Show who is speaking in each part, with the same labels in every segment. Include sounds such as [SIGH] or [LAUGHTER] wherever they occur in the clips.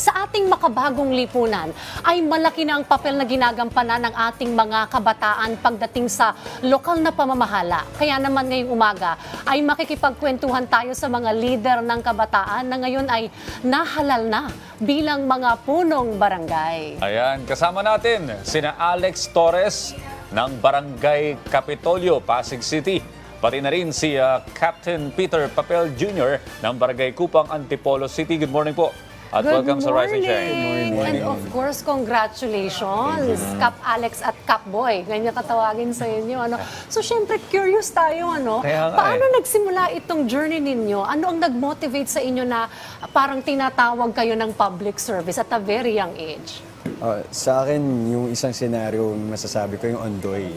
Speaker 1: Sa ating makabagong lipunan ay malaki na ang papel na ginagampanan ng ating mga kabataan pagdating sa lokal na pamamahala. Kaya naman ngayong umaga ay makikipagkwentuhan tayo sa mga leader ng kabataan na ngayon ay nahalal na bilang mga punong barangay.
Speaker 2: Ayan, kasama natin sina Alex Torres ng Barangay Capitolio, Pasig City. Pati na rin si ah, Captain Peter Papel Jr. ng Barangay Kupang, Antipolo City. Good morning po. At
Speaker 1: Good
Speaker 2: welcome sa Rise and Shine.
Speaker 1: morning. And of course, congratulations, Cap Alex at Cap Boy. Ganyan katawagin sa inyo. Ano? So, syempre, curious tayo. Ano?
Speaker 2: Kaya nga
Speaker 1: Paano
Speaker 2: eh.
Speaker 1: nagsimula itong journey ninyo? Ano ang nag-motivate sa inyo na parang tinatawag kayo ng public service at a very young age?
Speaker 3: Ah, sa akin, yung isang senaryo masasabi ko yung Ondoy,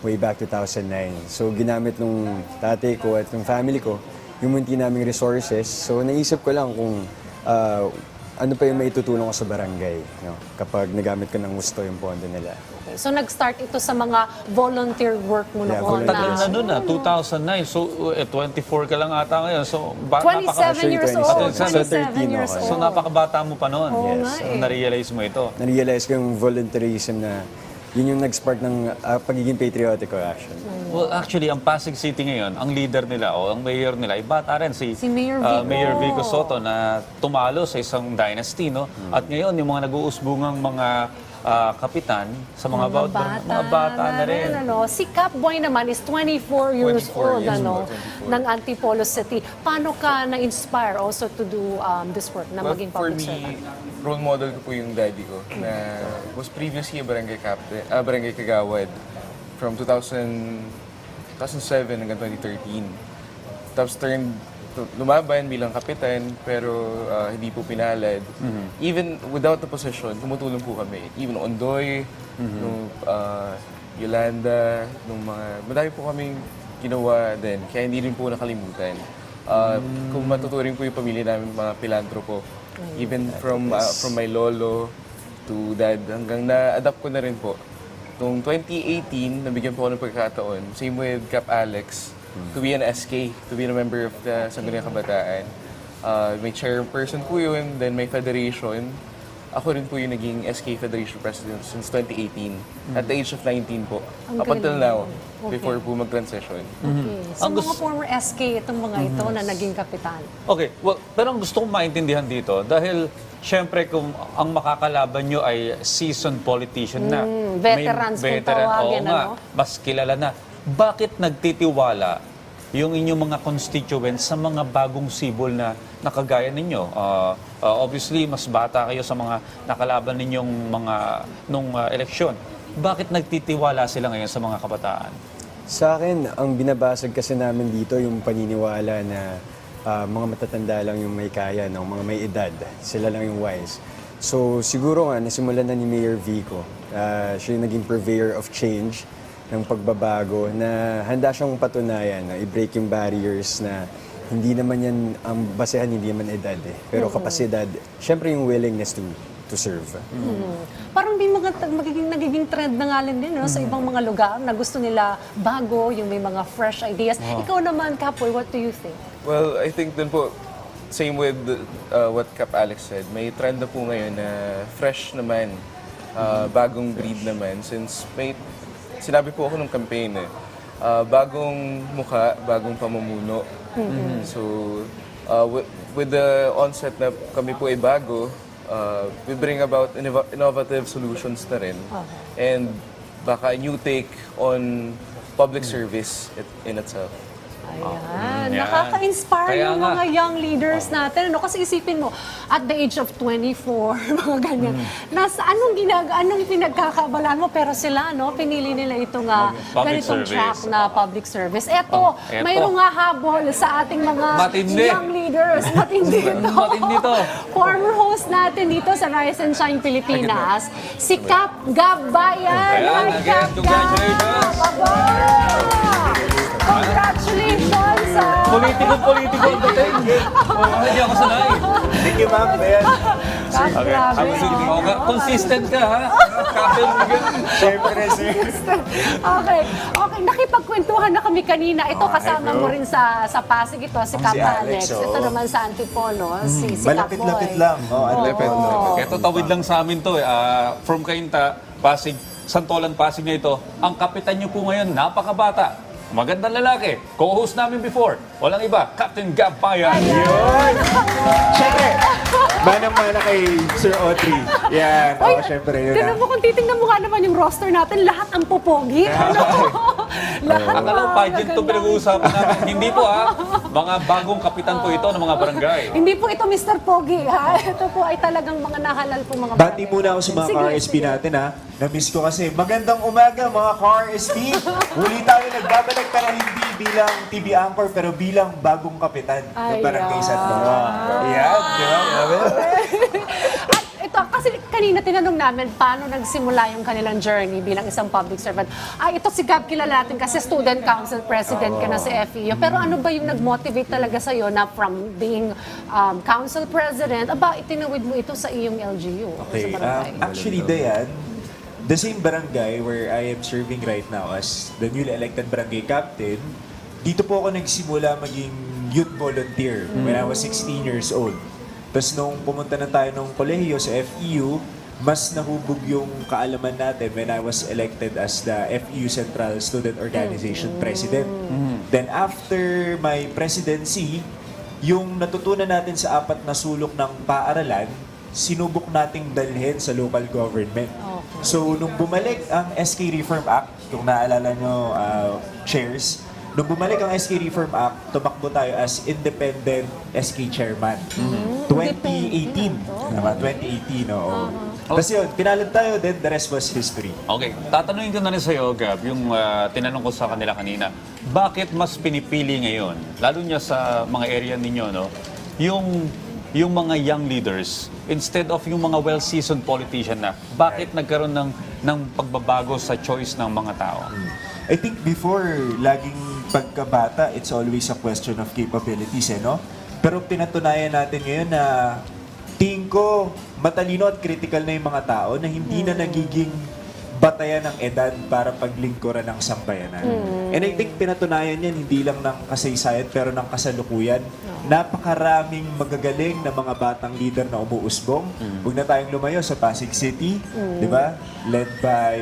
Speaker 3: way back 2009. So ginamit nung tatay ko at nung family ko yung munti naming resources. So naisip ko lang kung ah, ano pa yung maitutulong ko sa barangay no? kapag nagamit ko ng gusto yung pondo nila.
Speaker 1: Okay. So, nag-start ito sa mga volunteer work mo
Speaker 3: Yeah,
Speaker 1: noon.
Speaker 2: Tagal na
Speaker 1: na,
Speaker 2: nun ah, 2009. So, eh, 24 ka lang ata ngayon. So, ba-
Speaker 1: 27
Speaker 2: napaka-
Speaker 1: years
Speaker 3: 27.
Speaker 1: old.
Speaker 3: So,
Speaker 1: 27
Speaker 3: 13
Speaker 1: years old.
Speaker 2: So, napakabata mo pa noon.
Speaker 1: Oo nga
Speaker 2: So,
Speaker 1: eh.
Speaker 2: na-realize mo ito.
Speaker 3: Na-realize ko yung volunteerism na yun yung nag-spark ng ah, pagiging patriotic ko actually.
Speaker 2: Well, actually, ang Pasig City ngayon, ang leader nila o ang mayor nila, ay bata rin si,
Speaker 1: Si Mayor
Speaker 2: ah,
Speaker 1: Vico.
Speaker 2: Mayor Vico Soto na tumalo sa isang dynasty. No? At ngayon, yung mga nag-uusbungang mga ah, kapitan sa mga,
Speaker 1: bata,
Speaker 2: mga bata na rin.
Speaker 1: ano. Si Cap Boy naman is 24 years
Speaker 4: 24
Speaker 1: old
Speaker 4: years
Speaker 1: ano,
Speaker 4: old, 24.
Speaker 1: ng Antipolo City. Paano ka na-inspire also to do um, this work na
Speaker 4: Well,
Speaker 1: maging
Speaker 4: for
Speaker 1: public
Speaker 4: me,
Speaker 1: servant?
Speaker 4: role model ko po yung daddy ko na was previously a barangay captain, ah, barangay kagawad from 2000, 2007 hanggang 2013. Tapos turned lumaban bilang kapitan pero ah, hindi po pinalad. Even without the position, tumutulong po kami. Even Ondoy, nung ah, Yolanda, nung mga, madami po kaming ginawa din. Kaya hindi rin po nakalimutan. Ah, Kung matuturing po yung pamilya namin, mga pilantropo. Even from ah, from my lolo to dad, hanggang na-adapt ko na rin po. Noong 2018, nabigyan po ako ng pagkakataon, same with Cap Alex, to be an SK, to be a member of the Sangguniang Kabataan. Uh, may chairperson po yun, then may federation. Ako rin po yung naging SK Federation President since 2018, at the age of 19 po.
Speaker 1: Ang
Speaker 4: Up until
Speaker 1: galing.
Speaker 4: now,
Speaker 1: Okay.
Speaker 4: before po mag-transition.
Speaker 1: Okay. So
Speaker 2: Ang
Speaker 1: mga
Speaker 2: gusto-
Speaker 1: former SK itong mga ito na naging kapitan.
Speaker 2: Okay, well, pero ang gusto kong maintindihan dito, dahil syempre kung ang makakalaban nyo ay seasoned politician na.
Speaker 1: Mm, veterans kung tawagin,
Speaker 2: oo nga,
Speaker 1: ano?
Speaker 2: mas kilala na. Bakit nagtitiwala yung inyong mga constituents sa mga bagong sibol na nakagaya ninyo? Ah, ah, obviously, mas bata kayo sa mga nakalaban ninyong mga nung ah, eleksyon. Bakit nagtitiwala sila ngayon sa mga kabataan?
Speaker 3: Sa akin, ang binabasag kasi namin dito yung paniniwala na ah, mga matatanda lang yung may kaya, no? mga may edad. Sila lang yung wise. So siguro nga, nasimulan na ni Mayor Vico. Ah, siya yung naging purveyor of change ng pagbabago na handa siyang patunayan, na i-break yung barriers na hindi naman yan, ang basehan hindi naman edad eh. Pero kapasidad, syempre yung willingness to to serve.
Speaker 1: Parang may mga magiging nagiging trend na nga rin din no, sa ibang mga lugar na gusto nila bago, yung may mga fresh ideas. Ikaw naman, Kapoy, what do you think?
Speaker 4: Well, I think dun po, same with uh, what Cap Alex said, may trend na po ngayon na fresh naman, uh, bagong breed naman. Since may, sinabi po ako nung campaign eh, uh, bagong mukha, bagong pamumuno. So, uh, with, with the onset na kami po ay bago, uh, we bring about innov- innovative solutions na rin. And baka a new take on public service in itself.
Speaker 1: Ayan.
Speaker 2: Yan.
Speaker 1: Nakaka-inspire
Speaker 2: Kaya
Speaker 1: yung
Speaker 2: nga.
Speaker 1: mga young leaders natin. Ano? Kasi isipin mo, at the age of 24, [LAUGHS] mga ganyan, nasa anong ginag anong pinagkakabalaan mo? Pero sila, no, pinili nila itong uh,
Speaker 2: Public
Speaker 1: ganitong
Speaker 2: service.
Speaker 1: track na public service. Eto,
Speaker 2: Oh, eto.
Speaker 1: mayroong nga habol sa ating mga
Speaker 2: Matindi.
Speaker 1: young leaders. Matindi ito. [LAUGHS]
Speaker 2: Matindi to.
Speaker 1: Former host natin dito sa Rise and Shine Pilipinas, si Cap Gabayan.
Speaker 2: Kaya
Speaker 1: Hi,
Speaker 2: again,
Speaker 1: Cap. Gab! Congratulations!
Speaker 2: Politiko-politiko ang dating. [LAUGHS] Oh, hindi ako sanay.
Speaker 3: Thank you, ma'am. Ayan.
Speaker 2: Okay.
Speaker 1: grabe.
Speaker 2: Absolutely. Oo nga, consistent ka, ha? Captain Miguel.
Speaker 3: Siyempre, sir.
Speaker 1: okay. Okay, nakipagkwentuhan na kami kanina. Ito
Speaker 3: Okay,
Speaker 1: kasama
Speaker 3: bro.
Speaker 1: mo rin sa sa Pasig ito, si Cap
Speaker 3: si
Speaker 1: Alex.
Speaker 3: Alex, oo.
Speaker 1: Ito naman sa Antipolo, si, si Cap
Speaker 3: Malapit-lapit lang. Oh, ano
Speaker 4: Lapit,
Speaker 1: Oo.
Speaker 4: lapit.
Speaker 2: Ito tawid lang sa amin to eh. Ah, from Cainta, Pasig, Santolan Pasig na ito. Ang kapitan niyo po ngayon, napakabata. Magandang lalaki. Co-host namin before. Walang iba, Captain Gab Bayan.
Speaker 3: Yun! Siyempre, manang-mana kay Sir Audrey. Yan,
Speaker 1: Oy,
Speaker 3: oh, siyempre yun
Speaker 1: tignan
Speaker 3: ah.
Speaker 1: mo kung titingnan mo nga naman yung roster natin, lahat ang popogi. Ano? [LAUGHS] lahat
Speaker 2: Akala ko
Speaker 1: ang
Speaker 2: pageant to pinag-uusapan namin. Hindi po ha. Mga bagong kapitan po ito ng mga barangay.
Speaker 1: Hindi po ito Mr. Pogi, ha? [LAUGHS] Ito po ay talagang mga nahalal po mga
Speaker 5: Bati
Speaker 1: barangay.
Speaker 5: muna ako sa mga
Speaker 1: Sige,
Speaker 5: ka-RSP
Speaker 1: sige.
Speaker 5: natin ha. Na-miss ko kasi. Magandang umaga mga ka-RSP. Muli [LAUGHS] tayo nagbabalik pero hindi bilang TV anchor pero bilang bagong kapitan ng Barangay
Speaker 1: Ayan.
Speaker 5: Santora. Yan, di ba? Grabe. [LAUGHS]
Speaker 1: Ito, kasi kanina tinanong namin paano nagsimula yung kanilang journey bilang isang public servant. Ay, ito si Gab kilala natin kasi student council president ka na sa FEU. Pero ano ba yung nag-motivate talaga sa'yo na from being um, council president, aba, itinawid mo ito sa iyong LGU,
Speaker 5: Okay.
Speaker 1: sa barangay?
Speaker 5: Um, actually, Dayan, the same barangay where I am serving right now as the newly elected barangay captain, dito po ako nagsimula maging youth volunteer when I was 16 years old. Tapos nung pumunta na tayo ng kolehiyo sa FEU, mas nahubog yung kaalaman natin when I was elected as the FEU Central Student Organization President. Then after my presidency, yung natutunan natin sa apat na sulok ng paaralan, sinubok nating dalhin sa local government. So, nung bumalik ang SK Reform Act, kung naalala nyo, uh, chairs, nung bumalik ang SK Reform Act, tumakbo tayo as independent SK chairman. 2018. Tama, 2018, oo. Tapos yun, pinalad tayo, then the rest was history.
Speaker 2: Okay, tatanungin ko na rin sa'yo, Gab, yung ah, tinanong ko sa kanila kanina. Bakit mas pinipili ngayon, lalo niya sa mga area ninyo, no, yung yung mga young leaders instead of yung mga well-seasoned politician na bakit nagkaroon ng ng pagbabago sa choice ng mga tao?
Speaker 5: I think before, laging pagkabata, it's always a question of capabilities, eh, no? Pero pinatunayan natin ngayon na tingin ko matalino at critical na yung mga tao na hindi na nagiging batayan ng edad para paglingkuran ng sambayanan. And I think pinatunayan yan hindi lang ng kasaysayan pero ng kasalukuyan. Napakaraming magagaling na mga batang leader na umuusbong. Huwag na tayong lumayo sa Pasig City, di ba? Led by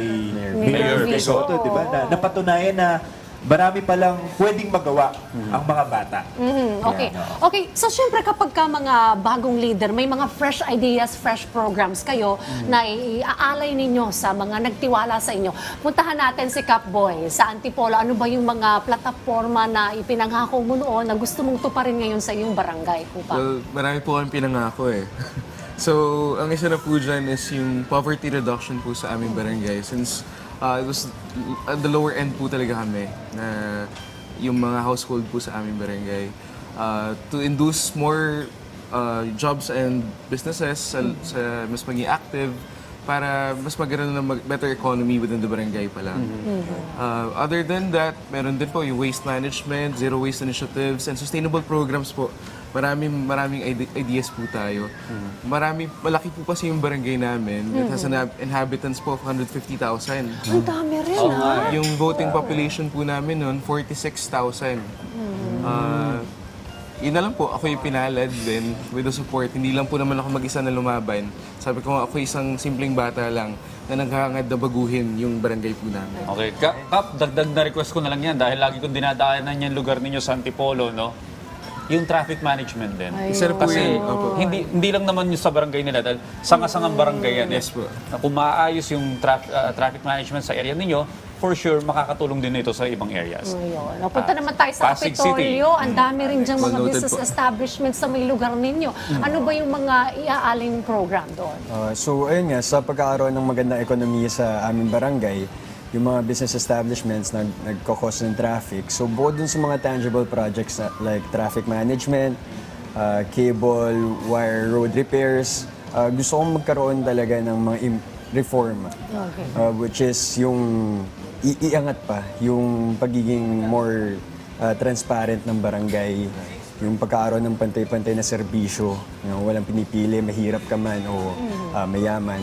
Speaker 5: Mayor
Speaker 2: Mayor
Speaker 5: Visoto, di ba? Na, napatunayan na marami palang pwedeng magawa ang mga bata.
Speaker 1: Mhm, Okay. Okay, so syempre kapag ka mga bagong leader, may mga fresh ideas, fresh programs kayo na iaalay ninyo sa mga nagtiwala sa inyo. Puntahan natin si Capboy sa Antipolo. Ano ba yung mga plataforma na ipinanghako mo noon na gusto mong tuparin ngayon sa iyong barangay? Kupa?
Speaker 4: Well, marami po kami pinangako eh. [LAUGHS] So, ang isa na po dyan is yung poverty reduction po sa aming barangay. Since uh, it was at the lower end po talaga kami na yung mga household po sa aming barangay. Uh, to induce more uh, jobs and businesses sa, sa mas maging active para mas magkaroon ng mag- better economy within the barangay pa lang. Uh, other than that, meron din po yung waste management, zero waste initiatives, and sustainable programs po. Maraming maraming ide- ideas po tayo. Marami, malaki po kasi yung barangay namin. It has an hab- inhabitants po of 150,000.
Speaker 1: Ang dami rin, ah.
Speaker 4: Yung voting population po namin noon, 46,000. Uh, yun na lang po, ako yung pinalad din with the support. Hindi lang po naman ako mag-isa na lumaban. Sabi ko nga, ako isang simpleng bata lang na naghahangad na baguhin yung barangay po namin.
Speaker 2: Okay, Ka- Kap, dagdag na request ko na lang yan dahil lagi kong dinadaanan yan lugar ninyo sa Antipolo, no? Yung traffic management din.
Speaker 4: Po
Speaker 2: Kasi hindi hindi lang naman yung sa barangay nila dahil sanga-sangang barangay yan. eh.
Speaker 4: Yes po.
Speaker 2: Na kung maayos yung traf- ah, traffic management sa area ninyo, for sure makakatulong din ito sa ibang areas.
Speaker 1: Ngayon. Napunta
Speaker 2: Ah,
Speaker 1: naman tayo sa
Speaker 2: Pasig City.
Speaker 1: Kapitolyo. Ang dami rin diyang
Speaker 4: Well
Speaker 1: mga
Speaker 4: noted
Speaker 1: business
Speaker 4: po.
Speaker 1: establishments sa may lugar ninyo. Ano ba yung mga iaaling program doon?
Speaker 3: Uh, so ayun nga, sa pagkakaroon ng magandang ekonomiya sa aming barangay, yung mga business establishments nag nagkakos ng traffic. So bukod dun sa mga tangible projects na, like traffic management, uh, cable, wire road repairs, uh, gusto kong magkaroon talaga ng mga reform.
Speaker 1: Okay.
Speaker 3: Uh, which is yung i- iangat pa yung pagiging more uh, transparent ng barangay yung pagkakaroon ng pantay-pantay na serbisyo, you know, walang pinipili, mahirap ka man o ah, mayaman.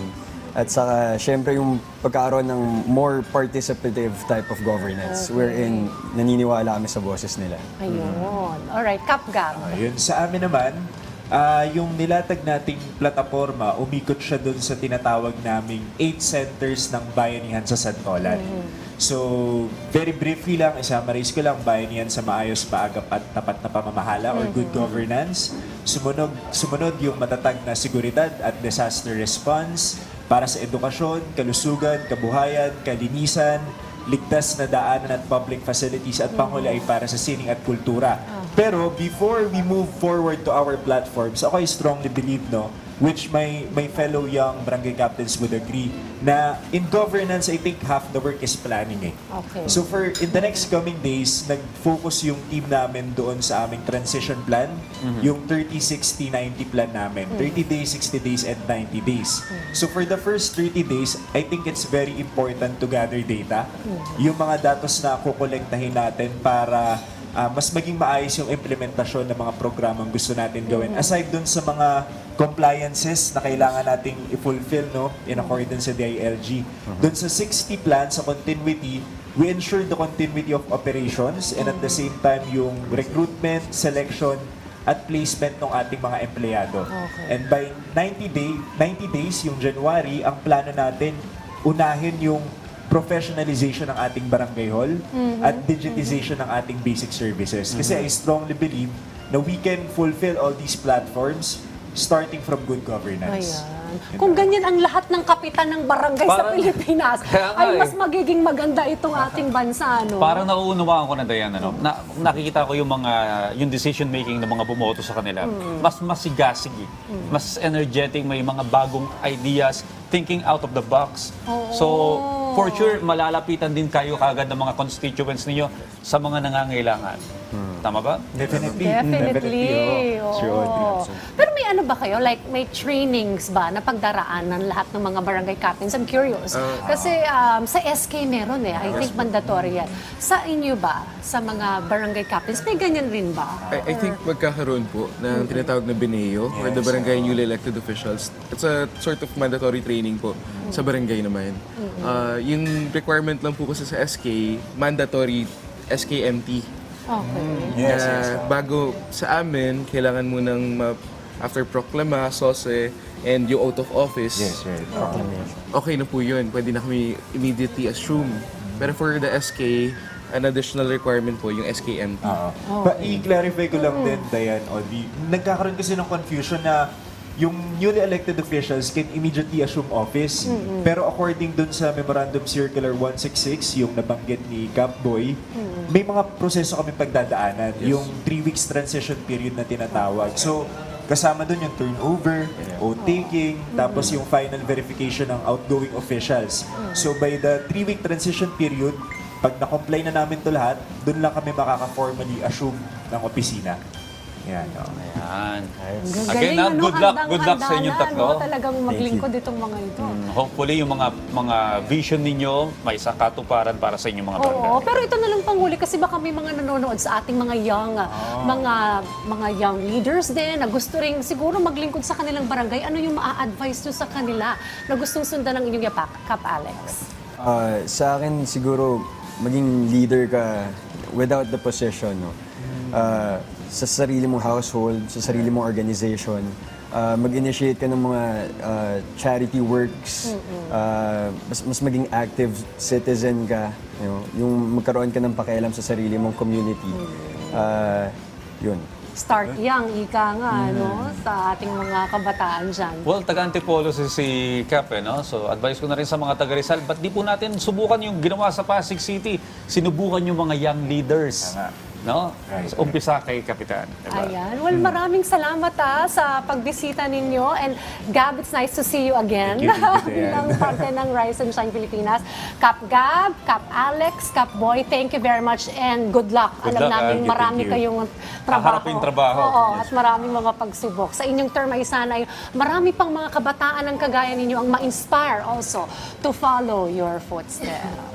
Speaker 3: At saka, syempre, yung pagkakaroon ng more participative type of governance wherein naniniwala kami sa boses nila.
Speaker 1: Ayun. Alright, Kap Gab.
Speaker 5: Ayun, sa amin naman, ah, yung nilatag nating plataforma, umikot siya dun sa tinatawag naming eight centers ng bayanihan sa Santolan. So, very briefly lang, isummarize ko lang, bayanihan sa maayos, paagap at tapat na pamamahala or good governance. Sumunod, sumunod yung matatag na seguridad at disaster response para sa edukasyon, kalusugan, kabuhayan, kalinisan, ligtas na daanan at public facilities at panghuli ay para sa sining at kultura. Pero before we move forward to our platforms, ako I strongly believe no, which my my fellow young barangay captains would agree na in governance I think half the work is planning eh.
Speaker 1: Okay.
Speaker 5: So for in the next coming days, nag-focus yung team namin doon sa aming transition plan, yung 30, 60, 90 plan namin. 30 days, 60 days, and 90 days. So for the first 30 days, I think it's very important to gather data. Yung mga datos na kukolektahin natin para ah, mas maging maayos yung implementasyon ng mga programang gusto natin gawin. Aside dun sa mga compliances na kailangan nating i-fulfill no, in accordance sa DILG. Dun sa 60 plan sa continuity, we ensure the continuity of operations and at the same time yung recruitment, selection, at placement ng ating mga empleyado.
Speaker 1: Okay.
Speaker 5: And by 90 day 90 days yung January, ang plano natin unahin yung professionalization ng ating barangay hall at digitization ng ating basic services. Kasi I strongly believe na we can fulfill all these platforms starting from good governance.
Speaker 1: Ayan. Kung ganyan ang lahat ng kapitan ng barangay sa
Speaker 2: Parang-
Speaker 1: Pilipinas, [LAUGHS]
Speaker 2: Kaya nga
Speaker 1: ay
Speaker 2: eh.
Speaker 1: mas magiging maganda itong ating bansa, no?
Speaker 2: Parang nauunawaan ko na Diane, ano, na, nakikita ko yung mga yung decision making ng mga bumoto sa kanila. Mas masigasig, eh. mas energetic, may mga bagong ideas, thinking out of the box. So, for sure, malalapitan din kayo kagad ng mga constituents ninyo sa mga nangangailangan. Tama ba?
Speaker 5: Definitely.
Speaker 1: Definitely.
Speaker 5: oo.
Speaker 1: Oo. Pero may ano ba kayo? Like, may trainings ba na pagdaraanan lahat ng mga barangay captains? I'm curious. Kasi um, sa SK meron eh. I think mandatory yan. Sa inyo ba? Sa mga barangay captains, may ganyan rin ba?
Speaker 4: I, I think magkakaroon po ng tinatawag na BINEO or the Barangay Newly Elected Officials. It's a sort of mandatory training po sa barangay naman. Ah, yung requirement lang po kasi sa SK, mandatory SKMT.
Speaker 1: Okay.
Speaker 5: Yes, yes.
Speaker 4: bago sa amin, kailangan mo nang ma- after proklama, SOSE, and yung out of office,
Speaker 5: Yes, right.
Speaker 4: okay na po yun. Pwede na kami immediately assume. Pero for the SK, an additional requirement po yung SKMT.
Speaker 5: Oo. Pa i-clarify ko lang din, Diane, Audrey. Nagkakaroon kasi ng confusion na yung newly elected officials can immediately assume office. Pero according dun sa Memorandum Circular 166, yung nabanggit ni Cap Boy, may mga proseso kami pagdadaanan. Yung three weeks transition period na tinatawag. So, kasama dun yung turnover, oath taking, tapos yung final verification ng outgoing officials. So, by the three-week transition period, pag na-comply na namin to lahat, dun lang kami makaka-formally assume ng opisina. Yan. oh.
Speaker 2: Ayan.
Speaker 1: Ang
Speaker 2: Again,
Speaker 1: galing,
Speaker 2: ah,
Speaker 1: ano,
Speaker 2: good luck,
Speaker 1: handang-
Speaker 2: good luck sa
Speaker 1: handa
Speaker 2: inyong
Speaker 1: na,
Speaker 2: tatlo.
Speaker 1: no? Talagang maglingkod itong mga ito.
Speaker 2: Mm, Hopefully, yung mga mga vision ninyo may sa katuparan para sa inyong mga barangay.
Speaker 1: Oo, pero ito na lang panghuli kasi baka may mga nanonood sa ating mga young ah, mga mga young leaders din na gusto ring siguro maglingkod sa kanilang barangay. Ano yung maa-advise nyo sa kanila na gustong sundan ng inyong yapak, Kap Alex?
Speaker 3: Ah, sa akin siguro maging leader ka without the position no. Ah, sa sarili mong household, sa sarili mong organization, ah, mag-initiate ka ng mga ah, charity works, ah, mas, mas maging active citizen ka, you know, yung magkaroon ka ng pakialam sa sarili mong community. Ah, yun.
Speaker 1: Start young, ika nga, no? Sa ating mga kabataan dyan.
Speaker 2: Well, taga-Antipolo si, si Cap, eh, no? So, advice ko na rin sa mga taga Rizal, ba't di po natin subukan yung ginawa sa Pasig City? Sinubukan yung mga young leaders. No?
Speaker 5: Right.
Speaker 2: Umpisa kay Kapitan. diba?
Speaker 1: Ayan. Well, maraming salamat ah, sa pagbisita ninyo. And Gab, it's nice to see you again.
Speaker 5: Thank you.
Speaker 1: Bilang [LAUGHS] parte ng Rise and Shine Pilipinas. Kap Gab, Kap Alex, Kap Boy, thank you very much and good luck.
Speaker 2: Good
Speaker 1: Alam
Speaker 2: luck,
Speaker 1: namin
Speaker 2: ah.
Speaker 1: marami
Speaker 5: Thank you.
Speaker 1: kayong trabaho.
Speaker 2: Haharapin trabaho.
Speaker 1: Oo, at maraming mga pagsubok. Sa inyong term ay sana ay marami pang mga kabataan ng kagaya ninyo ang ma-inspire also to follow your footsteps.